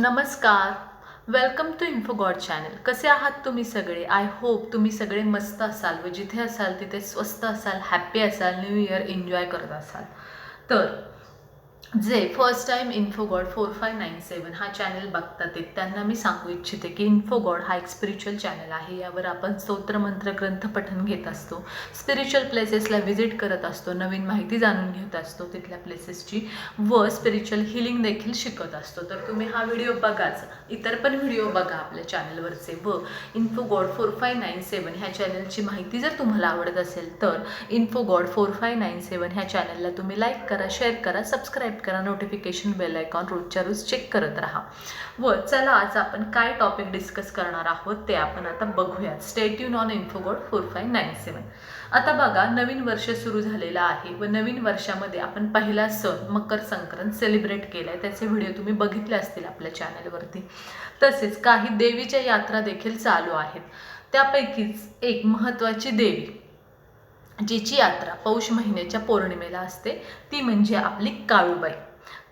नमस्कार. Welcome to info god channel कसे आहात तुम्ही सगळे? आय होप तुम्ही सगळे मस्त असाल व जिथे असाल तिथे स्वस्त असाल हॅप्पी असाल न्यू इयर एन्जॉय करत असाल. तर जे first time info god four five nine seven हा चॅनल बघतात आहेत, त्यांना मी सांगू इच्छिते की इन्फो गॉड हा एक स्पिरिच्युअल चॅनल आहे. यावर आपण स्तोत्रमंत्र ग्रंथ पठण घेत असतो. स्पिरिच्युअल प्लेसेसला व्हिजिट करत असतो. नवीन माहिती जाणून घेत असतो. तिथल्या प्लेसेसची व स्पिरिच्युअल हिलिंग देखील शिकत असतो. तर तुम्ही हा व्हिडिओ बघाच. इतर पण व्हिडिओ बघा आपल्या चॅनलवरचे व info god four five nine seven ह्या चॅनलची माहिती जर तुम्हाला आवडत असेल तर info god four five nine seven ह्या चॅनलला तुम्ही लाईक करा शेअर करा सबस्क्राईब करा नोटिफिकेशन बेल आयकॉन रोजच्या रोज चेक करत राहा. व चला आज आपण काय टॉपिक डिस्कस करणार आहोत ते आपण आता बघूयात. Stay tuned on info god four five nine seven आता बघा नवीन वर्ष सुरू झालेलं आहे व नवीन वर्षामध्ये आपण पहिला सण मकर संक्रांत सेलिब्रेट केला आहे त्याचे व्हिडिओ तुम्ही बघितले असतील आपल्या चॅनलवरती तसेच काही देवीच्या यात्रा देखील चालू आहेत. त्यापैकीच एक महत्त्वाची देवी जिची यात्रा पौष महिन्याच्या पौर्णिमेला असते ती म्हणजे आपली काळूबाई.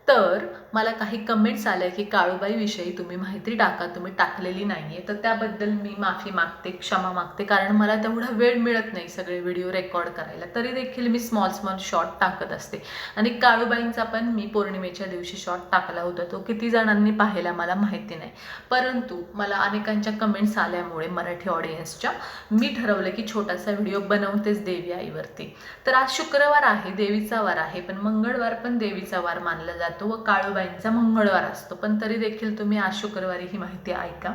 तर मला काही कमेंट्स आल्या की काळूबाईविषयी तुम्ही माहिती टाका तुम्ही टाकलेली नाही आहे तर त्याबद्दल मी माफी मागते क्षमा मागते कारण मला तेवढा वेळ मिळत नाही सगळे व्हिडिओ रेकॉर्ड करायला. तरी देखील मी स्मॉल स्मॉल शॉर्ट टाकत असते. आणि काळूबाईंचा पण मी पौर्णिमेच्या दिवशी शॉर्ट टाकला होता. तो किती जणांनी पाहिला मला माहिती नाही. परंतु मला अनेकांच्या कमेंट्स आल्यामुळे मराठी ऑडियन्सच्या मी ठरवलं की छोटासा व्हिडिओ बनवतेच देवी आईवरती. तर आज शुक्रवार आहे देवीचा वार आहे पण मंगळवार पण देवीचा वार मानला जातो व काळूबाईंचा मंगळवार असतो. पण तरी देखील तुम्ही आज शुक्रवारी ही माहिती ऐका.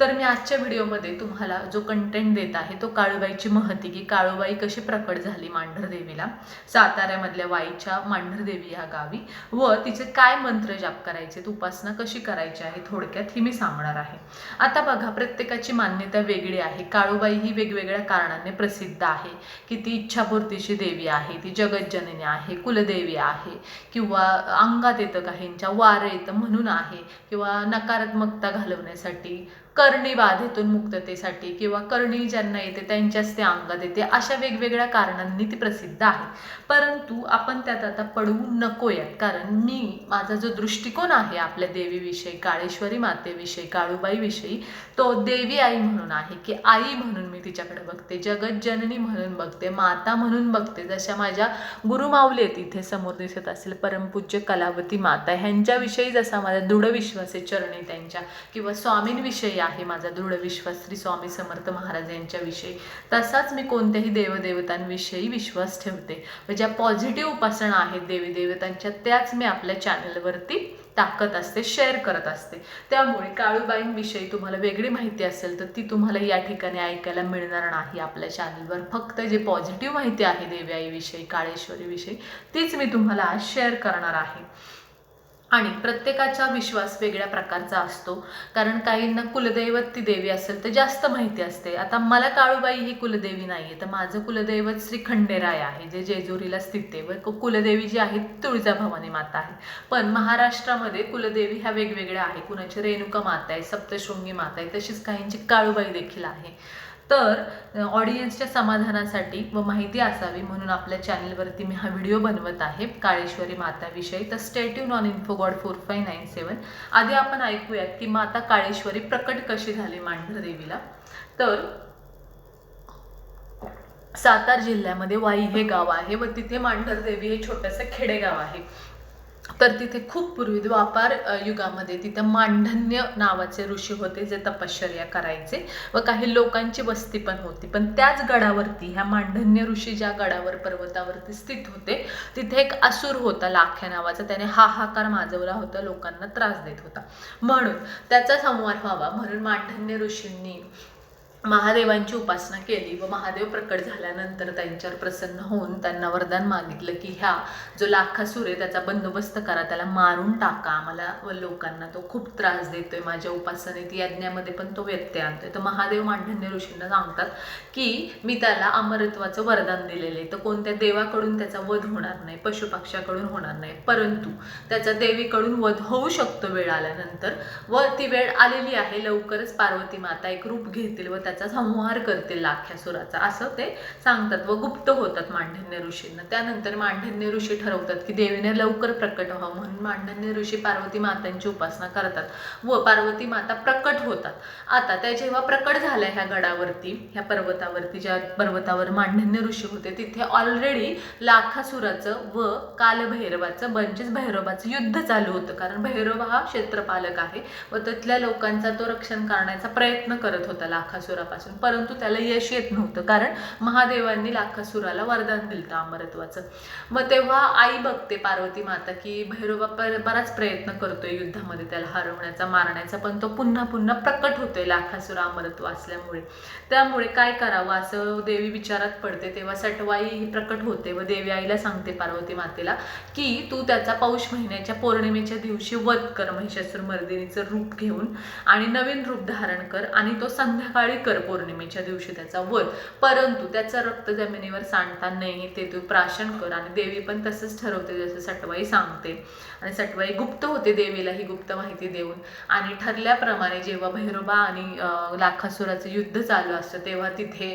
तर मी आजच्या व्हिडिओमध्ये तुम्हाला जो कंटेंट देत आहे तो काळूबाईची महती की काळूबाई कशी प्रकट झाली मांढर देवीला साताऱ्यामधल्या वाईच्या मांढर देवी गावी व तिचे काय मंत्र जाप करायचे उपासना कशी करायची आहे थोडक्यात ही मी सांगणार आहे. आता बघा प्रत्येकाची मान्यता वेगळी आहे. काळूबाई ही वेगवेगळ्या कारणाने प्रसिद्ध आहे की ती इच्छापूर्तीची देवी आहे ती जगज्जननी आहे कुलदेवी आहे किंवा अंगात येतं त्यांच्या वारं येतं म्हणून आहे किंवा नकारात्मकता घालवण्यासाठी करणी बाधेतून मुक्ततेसाठी किंवा करणी ज्यांना येते त्यांच्याच ते अंगात येते अशा वेगवेगळ्या कारणांनी ती प्रसिद्ध आहे. परंतु आपण त्यात आता पडू नकोयात कारण मी माझा जो दृष्टिकोन आहे आपल्या देवीविषयी काळेश्वरी मातेविषयी काळूबाईविषयी तो देवी आई म्हणून आहे की आई म्हणून मी तिच्याकडे बघते जगज्जननी म्हणून बघते माता म्हणून बघते. जशा माझ्या गुरुमाऊली आहेत इथे समोर दिसत असेल परमपूज्य कलावती माता ह्यांच्याविषयी जसा माझा दृढ विश्वास आहे चरणी त्यांच्या किंवा स्वामींविषयी आहे माझा दृढ विश्वास श्री स्वामी समर्थ महाराज यांच्याविषयी. तसाच मी कोणत्याही देवदेवतांविषयी विश्वास ठेवते. व ज्या पॉझिटिव्ह उपासना आहेत देवी देवतांच्या त्याच मी आपल्या चॅनलवरती टाकत असते शेअर करत असते. त्यामुळे काळूबाईंविषयी तुम्हाला वेगळी माहिती असेल तर ती तुम्हाला या ठिकाणी ऐकायला मिळणार नाही आपल्या चॅनलवर फक्त जे पॉझिटिव्ह माहिती आहे देवी आईविषयी काळेश्वरीविषयी तीच मी तुम्हाला आज शेअर करणार आहे. आणि प्रत्येकाचा विश्वास वेगळ्या प्रकारचा असतो. कारण काहींना कुलदैवत ती देवी असेल तर जास्त माहिती असते. आता मला काळूबाई ही कुलदेवी नाही आहे तर माझं कुलदैवत श्री खंडेराय आहे जे जेजुरीला स्थित आहे. व कुलदेवी जी आहे तुळजाभवानी माता आहे पण महाराष्ट्रामध्ये कुलदेवी ह्या वेगवेगळ्या आहे कुणाची रेणुका माता आहे सप्तशृंगी माता आहे तशीच काहींची काळूबाई देखील आहे. तर ऑडियन्सच्या समाधानासाठी व माहिती असावी म्हणून आपल्या चॅनलवरती मी हा व्हिडिओ बनवत आहे काळेश्वरी माताविषयी तर stay tuned on info god four five nine seven आधी आपण ऐकूयात की माता काळेश्वरी प्रकट कशी झाली मांढरदेवीला? तर सातार जिल्ह्यामध्ये वाई हे गाव आहे व तिथे मांढरदेवी हे छोटंसं खेडेगाव आहे. तर तिथे खूप पूर्वी द्वापार युगामध्ये तिथं मांढन्य नावाचे ऋषी होते जे तपश्चर्या करायचे व काही लोकांची वस्ती पण होती. पण त्याच गडावरती ह्या मांढन्य ऋषी ज्या गडावर पर्वतावरती स्थित होते तिथे एक असुर होता लाख्या नावाचा. त्याने हाहाकार माजवला होता लोकांना त्रास देत होता. म्हणून त्याचा संवाद व्हावा म्हणून मांढन्य ऋषींनी महादेवांची उपासना केली व महादेव प्रकट झाल्यानंतर त्यांच्यावर प्रसन्न होऊन त्यांना वरदान मागितलं की ह्या जो लाखासूर आहे त्याचा बंदोबस्त करा त्याला मारून टाका. आम्हाला व लोकांना तो खूप त्रास देतोय माझ्या उपासनेत यज्ञामध्ये पण तो व्यत्यय आणतोय. तर महादेव मांडन्य ऋषींना सांगतात की मी त्याला अमरत्वाचं वरदान दिलेलं आहे. तर कोणत्या देवाकडून त्याचा वध होणार नाही पशुपक्ष्याकडून होणार नाही. परंतु त्याचा देवीकडून वध होऊ शकतो वेळ आल्यानंतर व ती वेळ आलेली आहे. लवकरच पार्वती माता एक रूप घेतील व त्या त्याचा संहार करतील लाख्यासुराचा असं ते सांगतात व गुप्त होतात मांढन्य ऋषींना. त्यानंतर मांढन्य ऋषी ठरवतात की देवीने लवकर प्रकट व्हावं म्हणून मांढन्य ऋषी पार्वती मातांची उपासना करतात व पार्वती माता प्रकट होतात. आता त्या जेव्हा प्रकट झाल्या ह्या गडावरती ह्या पर्वतावरती ज्या पर्वतावर मांढन्य ऋषी होते तिथे ऑलरेडी लाखासुराचं व कालभैरवाचं म्हणजेच भैरवाचं युद्ध चालू होतं. कारण भैरव हा क्षेत्रपालक आहे व तिथल्या लोकांचा तो रक्षण करण्याचा प्रयत्न करत होता लाखासुरापासून परंतु त्याला यश येत नव्हतं कारण महादेवांनी लाखासुराला वरदान दिलं अमरत्वाचं. मग तेव्हा आई बघते पार्वती माता की भैरोबा पर- बराच प्रयत्न करतोय युद्धामध्ये त्याला हरवण्याचा मारण्याचा पण तो पुन्हा पुन्हा प्रकट होतोय लाखासुरा अमरत्व असल्यामुळे. त्यामुळे काय करावं असं देवी विचारात पडते तेव्हा सटवाई ही प्रकट होते व देवी आईला सांगते पार्वती मातेला की तू त्याचा पौष महिन्याच्या पौर्णिमेच्या दिवशी वध कर महिषासूर मर्दिनीचं रूप घेऊन आणि नवीन रूप धारण कर आणि तो संध्याकाळी कर पौर्णिमेच्या दिवशी त्याचा वध. परंतु त्याचं रक्त जमिनीवर सांडता नाही ते तू प्राशन कर. आणि देवी पण तसंच ठरवते जसं सटवाई सांगते. आणि सटवाई गुप्त होते देवीला ही गुप्त माहिती देऊन. आणि ठरल्याप्रमाणे जेव्हा भैरोबा आणि लाखासुराचं युद्ध चालू असतं तेव्हा तिथे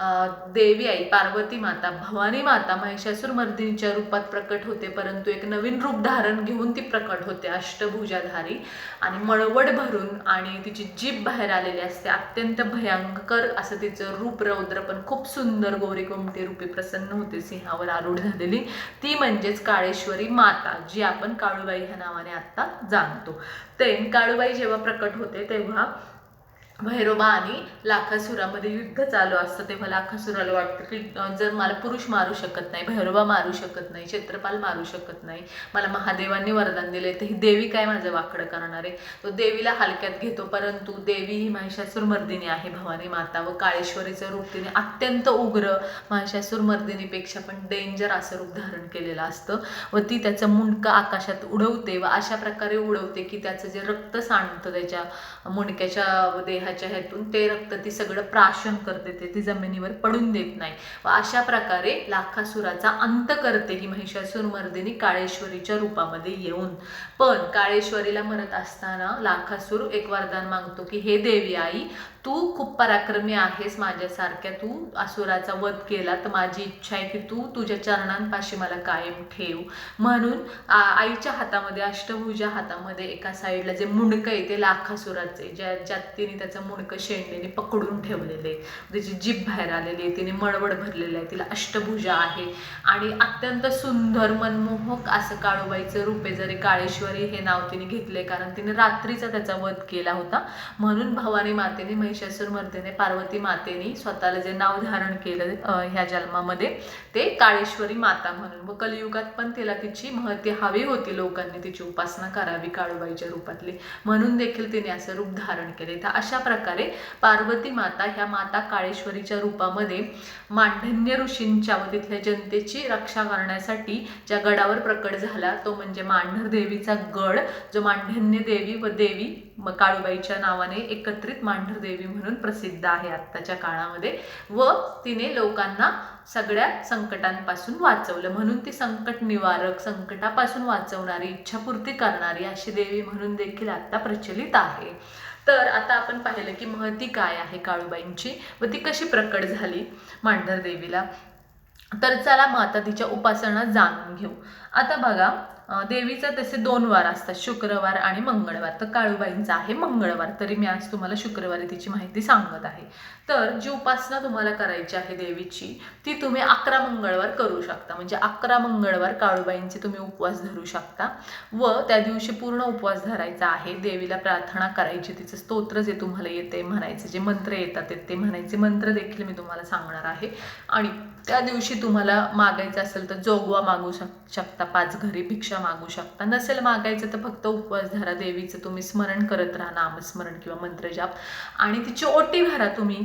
देवी आई पार्वती माता भवानी माता महिषासूर मर्दिनीच्या रूपात प्रकट होते परंतु एक नवीन रूप धारण घेऊन ती प्रकट होते अष्टभुजाधारी. आणि मळवड भरून आणि तिची जीभ बाहेर आलेली असते अत्यंत भयंकर असं तिचं रूप रौद्र पण खूप सुंदर गोरी कोमटी रूपी प्रसन्न होते सिंहावर आरूढ झालेली. ती म्हणजेच काळेश्वरी माता जी आपण काळूबाई ह्या नावाने आत्ता जाणतो. ते काळूबाई जेव्हा प्रकट होते तेव्हा भैरोबा आणि लाखासुरामध्ये युद्ध चालू असतं तेव्हा लाखासुराला वाटतं की जर मला पुरुष मारू शकत नाही भैरोबा मारू शकत नाही क्षेत्रपाल मारू शकत नाही मला महादेवांनी वरदान दिले तर ही देवी काय माझं वाकडं करणार आहे? तो देवीला हलक्यात घेतो परंतु देवी ही महिषासूर मर्दिनी आहे भवानी माता व काळेश्वरीचं रूप तिने अत्यंत उग्र महिषासूर मर्दिनीपेक्षा पण डेंजर असं रूप धारण केलेलं असतं व ती त्याचं मुंडकं आकाशात उडवते व अशा प्रकारे उडवते की त्याचं जे रक्त सांडतं त्याच्या मुंडक्याच्या ह्याच्या ह्यातून ते रक्त ती सगळं प्राशन करते ते ती जमिनीवर पडून देत नाही. व अशा प्रकारे लाखासुराचा अंत करते ही महिषासूर मर्दिनी काळेश्वरीच्या रूपामध्ये येऊन. पण काळेश्वरीला म्हणत असताना लाखासूर एक वरदान मागतो की हे देवी आई तू खूप पराक्रमी आहेस माझ्यासारख्या. तू असुराचा वध केला तर माझी इच्छा आहे की तू तुझ्या चरणांपाशी मला कायम ठेव. म्हणून आईच्या हातामध्ये अष्टभुजा हातामध्ये एका साईडला जे मुंडकं आहे ते लाखासुराचे ज्या ज्यात तिने त्याचं मुंडकं शेंडेने पकडून ठेवलेले त्याची म्हणजे जीभ बाहेर आलेली आहे तिने मळवड भरलेलं आहे तिला अष्टभुजा आहे. आणि अत्यंत सुंदर मनमोहक असं काळूबाईचं रूप आहे. जरी काळेश्वरी हे नाव तिने घेतले कारण तिने रात्रीचा त्याचा वध केला होता. म्हणून भवानी मातेने महिषासूर मर्दिने पार्वती मातेने स्वतःला जे नाव धारण केलं ह्या जन्मामध्ये ते काळेश्वरी माता म्हणून. व कलियुगात पण तिला तिची महती हवी होती लोकांनी तिची उपासना करावी काळूबाईच्या रूपातली. म्हणून देखील तिने असं रूप धारण केले. तर अशा प्रकारे पार्वती माता ह्या माता काळेश्वरीच्या रूपामध्ये मांढन्य ऋषींच्या व तिथल्या जनतेची रक्षा करण्यासाठी ज्या गडावर प्रकट झाला तो म्हणजे मांढर देवीचा गड जो मांढन्य देवी व देवी म- काळूबाईच्या नावाने एकत्रित मांढर देवी म्हणून प्रसिद्ध आहे आत्ताच्या काळामध्ये. व तिने लोकांना सगळ्या संकटांपासून वाचवलं. म्हणून ती संकट निवारक संकटापासून वाचवणारी इच्छापूर्ती करणारी अशी देवी म्हणून देखील आत्ता प्रचलित आहे. तर आता आपण पाहिलं की महती काय आहे काळूबाईंची व ती कशी प्रकट झाली मांढरदेवीला तर चला मग आता तिच्या उपासना जाणून घेऊ. आता बघा देवीचं तसे दोन वार असतात शुक्रवार आणि मंगळवार. तर काळूबाईंचा आहे मंगळवार तरी मी आज तुम्हाला शुक्रवारी तिची माहिती सांगत आहे. तर जी उपासना तुम्हाला करायची आहे देवीची ती तुम्ही अकरा मंगळवार करू शकता. म्हणजे अकरा मंगळवार काळूबाईंचे तुम्ही उपवास धरू शकता. व त्या दिवशी पूर्ण उपवास धरायचा आहे. देवीला प्रार्थना करायची तिचं स्तोत्र जे तुम्हाला येते म्हणायचे जे मंत्र येतात ते म्हणायचे मंत्र देखील मी तुम्हाला सांगणार आहे. आणि त्या दिवशी तुम्हाला मागायचं असेल तर जोगवा मागू शक शकता पाच घरी भिक्षा मागू शकता. नसेल मागायचं तर फक्त उपवास धरा देवीचं तुम्ही स्मरण करत राहा नामस्मरण किंवा मंत्रजाप. आणि तिची ओटी भरा तुम्ही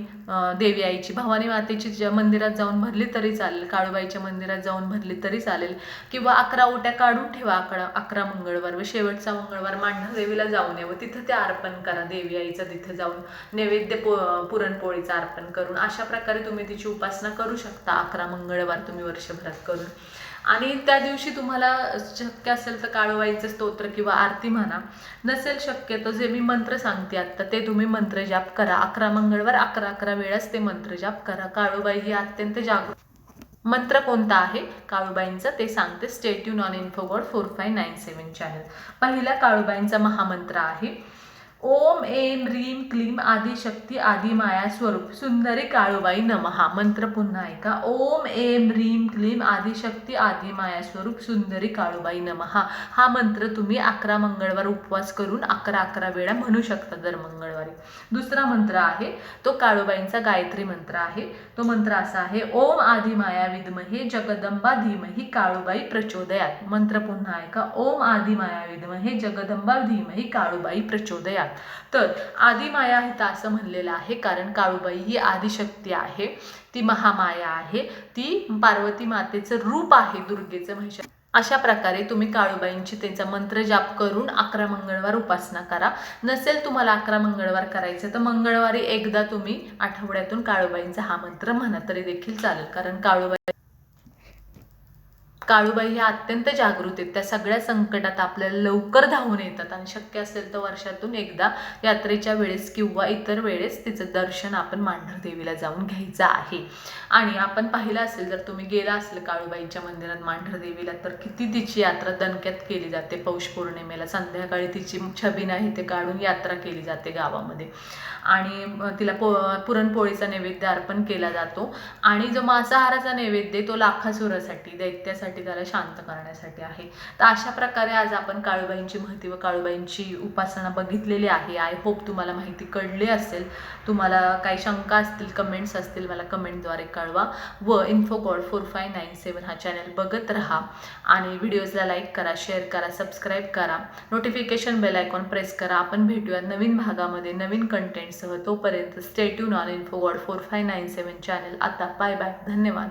देवी आईची. भवानी मातेची ज्या मंदिरात जाऊन भरली तरी चालेल. काळूबाईच्या मंदिरात जाऊन भरली तरी चालेल. किंवा अकरा ओट्या काढून ठेवा अकरा अकरा मंगळवार व शेवटचा मंगळवार मांढा देवीला जाऊन या व तिथं ते अर्पण करा. देवी आईचं तिथं जाऊन नैवेद्य पो पुरणपोळीचं अर्पण करून. अशा प्रकारे तुम्ही तिची उपासना करू शकता. अकरा मंगळवार तुम्ही वर्षभरात करून. आणि त्या दिवशी तुम्हाला शक्य असेल तर काळोबाईचं स्तोत्र किंवा आरती म्हणा नसेल शक्यतो जे मी मंत्र सांगते आत्ता ते तुम्ही मंत्र जाप करा. अकरा मंगळवार अकरा अकरा वेळाच ते मंत्र जाप करा. काळूबाई ही अत्यंत जागृत. मंत्र कोणता आहे? काळूबाईंचा ते सांगते stay tuned on info god four five nine seven channel पहिला काळूबाईंचा महामंत्र आहे ओम एम रीम क्लीम आदिशक्ती आदि माया स्वरूप सुंदरी काळूबाई नमहा मंत्र पुन्हा ऐका. ओम एम रीम क्लीम आदिशक्ती आदि माया स्वरूप सुंदरी काळूबाई नमहा हा मंत्र तुम्ही अकरा मंगळवार उपवास करून अकरा अकरा वेळा म्हणू शकता दर मंगळवारी. दुसरा मंत्र आहे तो काळूबाईंचा गायत्री मंत्र आहे. तो मंत्र असा आहे ओम आदि माया विद्महे जगदंबा धीमही काळूबाई प्रचोदयात. मंत्र पुन्हा ऐका. ओम आदि माया विद्महे जगदंबा धीमही काळूबाई प्रचोदयात. तर आदिमाया हिता असं म्हणलेलं आहे कारण काळूबाई ही आदिशक्ती आहे ती महामाया आहे ती पार्वती मातेचं रूप आहे दुर्गेचं म्हणजे अशा प्रकारे तुम्ही काळूबाईंची त्यांचा मंत्र जाप करून अकरा मंगळवार उपासना करा. नसेल तुम्हाला अकरा मंगळवार करायचं तर मंगळवारी एकदा तुम्ही आठवड्यातून काळूबाईंचा हा मंत्र म्हणा तरी देखील चालेल. कारण काळूबाई काळूबाई ह्या अत्यंत जागृत आहेत. त्या सगळ्या संकटात आपल्याला लवकर धावून येतात आणि शक्य असेल तर वर्षातून एकदा यात्रेच्या वेळेस किंवा इतर वेळेस तिचं दर्शन आपण मांढरदेवीला जाऊन घ्यायचं आहे. आणि आपण पाहिलं असेल जर तुम्ही गेला असेल काळूबाईच्या मंदिरात मांढर देवीला तर किती तिची यात्रा दणक्यात केली जाते. पौष पौर्णिमेला संध्याकाळी तिची छबी नाही ते काढून यात्रा केली जाते गावामध्ये. आणि तिला पो पुरणपोळीचा नैवेद्य अर्पण केला जातो. आणि जो मांसाहाराचा नैवेद्य आहे, तो लाखासुरासाठी दैत्यासाठी त्याला शांत करण्यासाठी आहे. तर अशा प्रकारे आज आपण काळूबाईंची महती व काळूबाईंची उपासना बघितलेली आहे. आय होप तुम्हाला माहिती कळली असेल. तुम्हाला काही शंका असतील कमेंट्स असतील मला कमेंटद्वारे कळवा. व info god four five nine seven हा चॅनल बघत राहा. आणि व्हिडिओजला लाईक करा शेअर करा सबस्क्राईब करा. नोटिफिकेशन बेल आयकॉन प्रेस करा. आपण भेटूया नवीन भागामध्ये नवीन कंटेंटसह तोपर्यंत stay tuned on info god four five nine seven channel आता बाय बाय धन्यवाद.